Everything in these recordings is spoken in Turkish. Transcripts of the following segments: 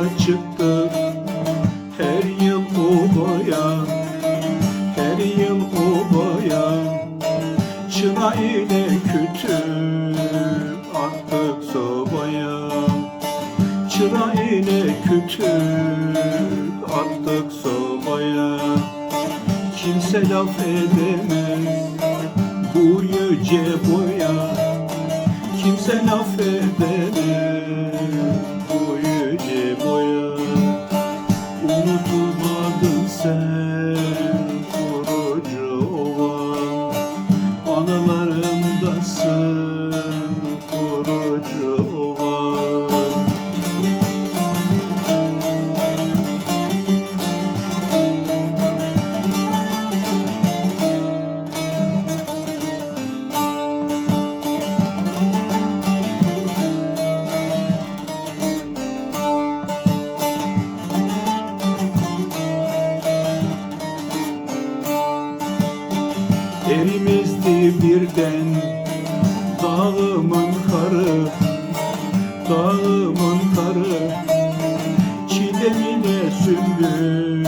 yola Her yıl obaya Her yıl obaya Çına ile kütüp Attık sobaya. Çına ile kütüp Attık sobaya. Kimse laf edemez. Anılarımdasın kurucu ovan Erimizdi birden dağımın karı Dağımın karı Çilemine sümbül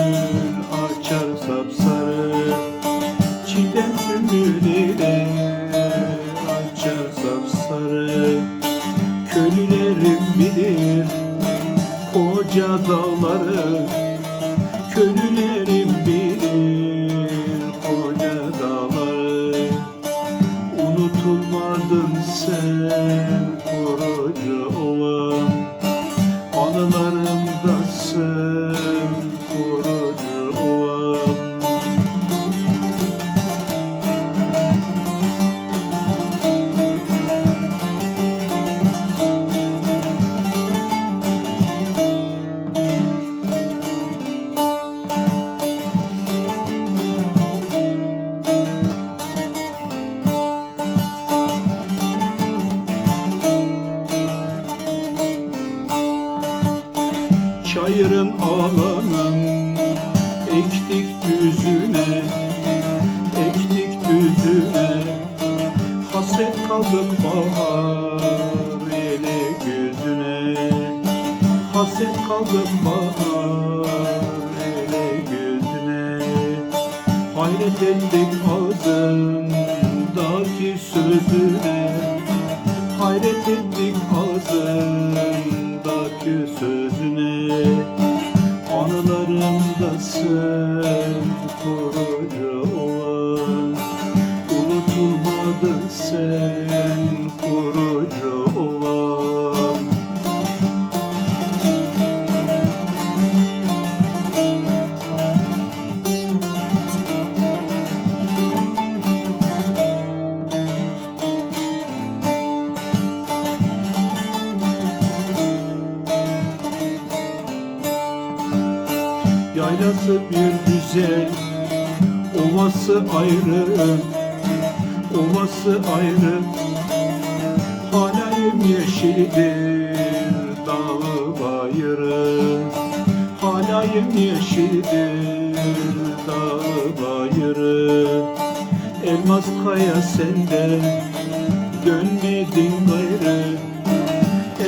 açar sapsarı. Çilem sümbül ile açar sapsarı. Köylülerim bilir koca dağları Köylülerim Çayırın alanın ektik düzüne ektik düzüne hasret kaldık bahar ele gözüne hasret kaldık bahar ele gözüne hayret ettik ağzındaki sözüne. Hayret ettik ağzındaki sözüne Yaylası bir güzel, ovası ayrı, ovası ayrı. Halayım yeşildir, dağı bayırı. Halayım yeşildir, dağı bayırı. Elmas kaya sende, dönmedin gayrı.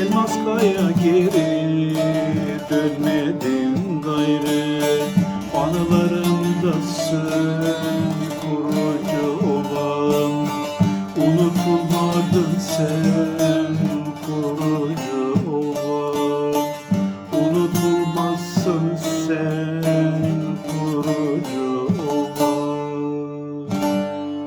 Elmas kaya geri dönmedin gayrı Anılarımdasın sen